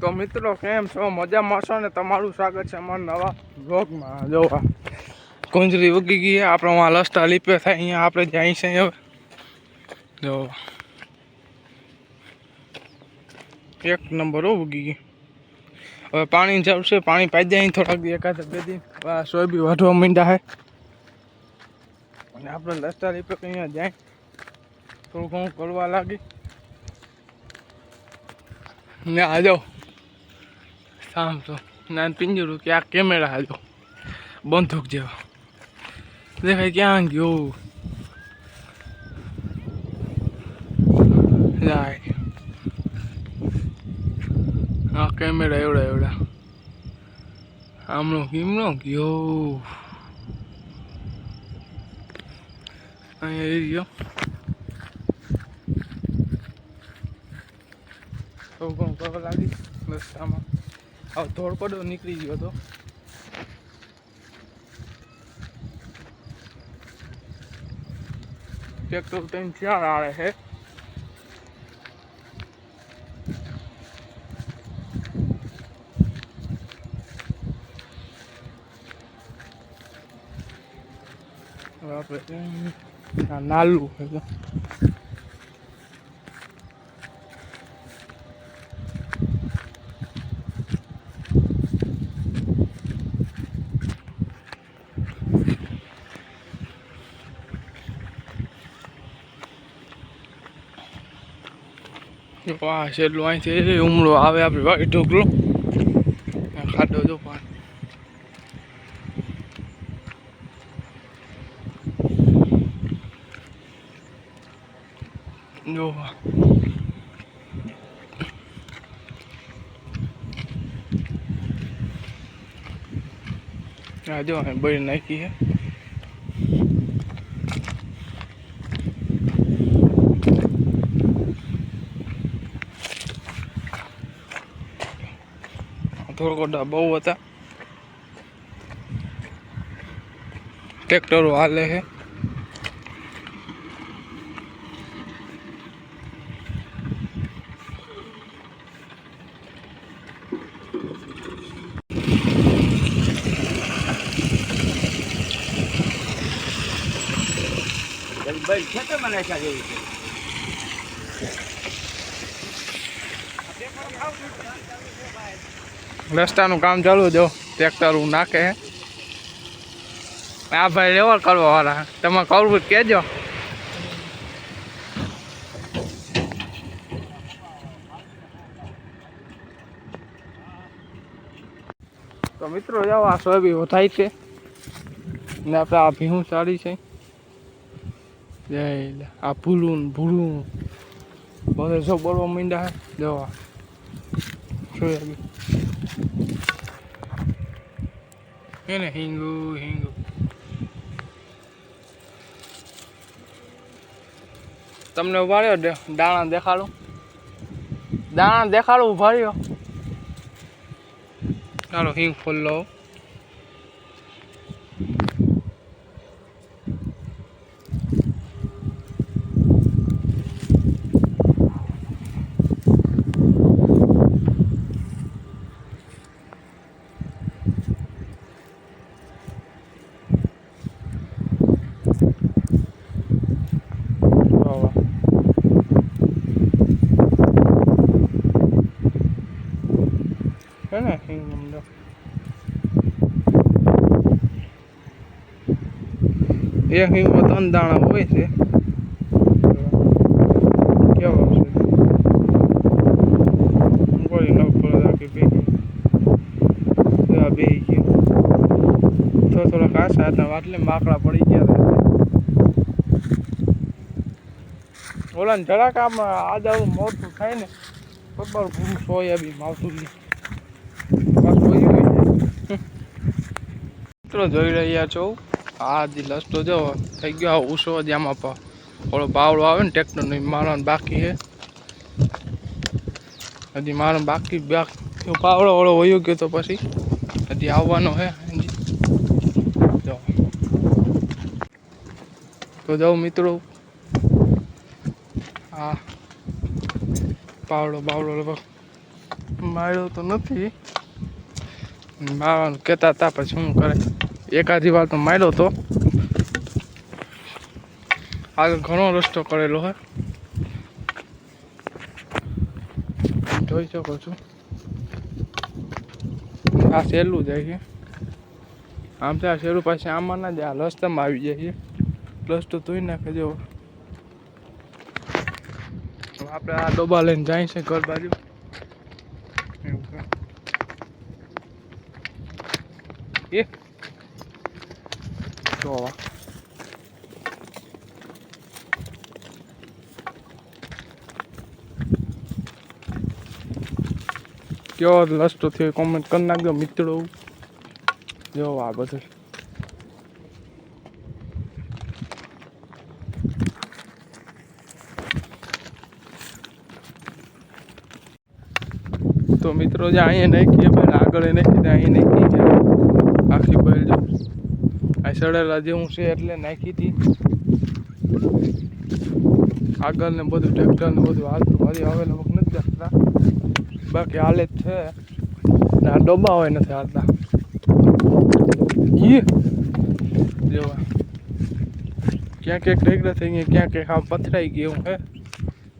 તો મિત્રો, કેમ છો? મજામાં છો ને? તમારું સ્વાગત છે અમારા નવા બ્લોગમાં જોવા કુંજરી ઉગી ગઈ આપણે વાં લસ્ટા લીપે થાય, અહીંયા આપણે જાય છે હવે. જો એક નંબર ઉગી ગઈ. હવે પાણી છે પાણી પાઈ જાય થોડાક દી, એકાદ બે દિન સોય સોયબી વાઢવા માંડ્યા હે અને આપણે લસ્ટા લીપે અહીંયા જાય. થોડું ઘણું કરવા લાગી. ને આજો શામ તો ના પિંજરું કે આ કેમેરા આજો બંદૂક જેવો. દેખાય ક્યાં ગયો? જાય આ કેમેરા એવડા એવડા. આમનો કેમનો ગયો. અહીંયા એ ગયો તો ઘણું કરવા લાગી. રસ્તામાં. હવે ધોળકડો નીકળી ગયો હતો ટ્રેક્ટર ત્રણ ચાર આવે છે. આપણે નાલું તો વાહ, છેલ્લું અહીંથી ઉમળો આવે આપણે વાઈ ઢોકલો ખાડો જો પાણી. જો આ જો બળી નાખી છે. થોડોકોડા બહુ હતા. ટ્રેક્ટરો હાલે છે ભાઈ ખેતરમાં નાખ્યા જેવી છે. રસ્તાનું કામ ચાલુ જો ટ્રેક્ટર નાખે આ ભાઈ લેવલ કરવા વાળા તમે કરવું કહેજો. તો મિત્રો, જાઓ, આ સોયાબી વધાય છે. ને આપણે આ ભીહું સારી છે. જય આ ભૂલું ભૂલું. બધે જો બોલવા માંડ્યા છે સોયાબી. એને હિંગુ હિંગુ તમને ઊભા રહ્યો? દાણા દેખાડું. દાણા દેખાડું, ઊભા રહ્યો. ચાલો હિંગ ફૂલ લો. ને હિંગ મમદો એક હિંગમાં ત્રણ દાણા હોય છે. કેવો છે? કોઈ ન પડે કે બે બે ગયું. થોડા થોડા કાચા હતા વાટલે માકડા પડી ગયા હતા. ઓલા જરાક આમ આદાવું મોટું થાય ને બરાબર ભૂરું સોયાબીન આવતું નહીં બસ કોઈ મિત્રો જોઈ રહ્યા છો? આ જે લસતો જો, થઈ ગયો ઉસો જ આમાં પા. થોડો બાવળો આવે ને ટ્રેક્ટરનો મારવાનું બાકી છે. હજી મારો બાકી બાકી પાવડો ઓળો વયો ગયો તો પછી હજી આવવાનો છે જો. તો જાઉં મિત્રો. હા પાવડો બાવડો માર્યો તો નથી. મારવાનું કહેતા હતા, પછી શું કરે? એકાદી વાર તો માર્યો તો. આગળ ઘણો રસ્તો કરેલો હોય જોઈ શકો છો. આ સહેલું જાય છે. આમ તો આ શેરું પાસે આમાં ના જાય આ રસ્તામાં આવી જાય છે. રસ્તો ધોઈ નાખે જેવો આપણે આ ડોબા લઈને જાય છે ઘર બાજુ એવું છે. એ. આ. કેવો રસ્તો થયો કોમેન્ટ કરી નાખજો મિત્રો. જો આ બધું. તો મિત્રો જે અહીંયા નાખીએ ભાઈ આગળ એ નાખી દે અહીં નાખી છે. આખી બેલ જો આ સડેલા જેવું છે એટલે નાખી હતી. આગળ ને બધું ટ્રેક્ટર ને બધું હાલતું. હજી હવે લોકો નથી હાલતા. બાકી હાલે જ છે. આ ડબ્બા હોય નથી હાલતા. જેવા ક્યાંક ક્યાંક ઢેકડા થઈ ગયા, ક્યાંક એક આમ પથરાઈ ગયું, હે.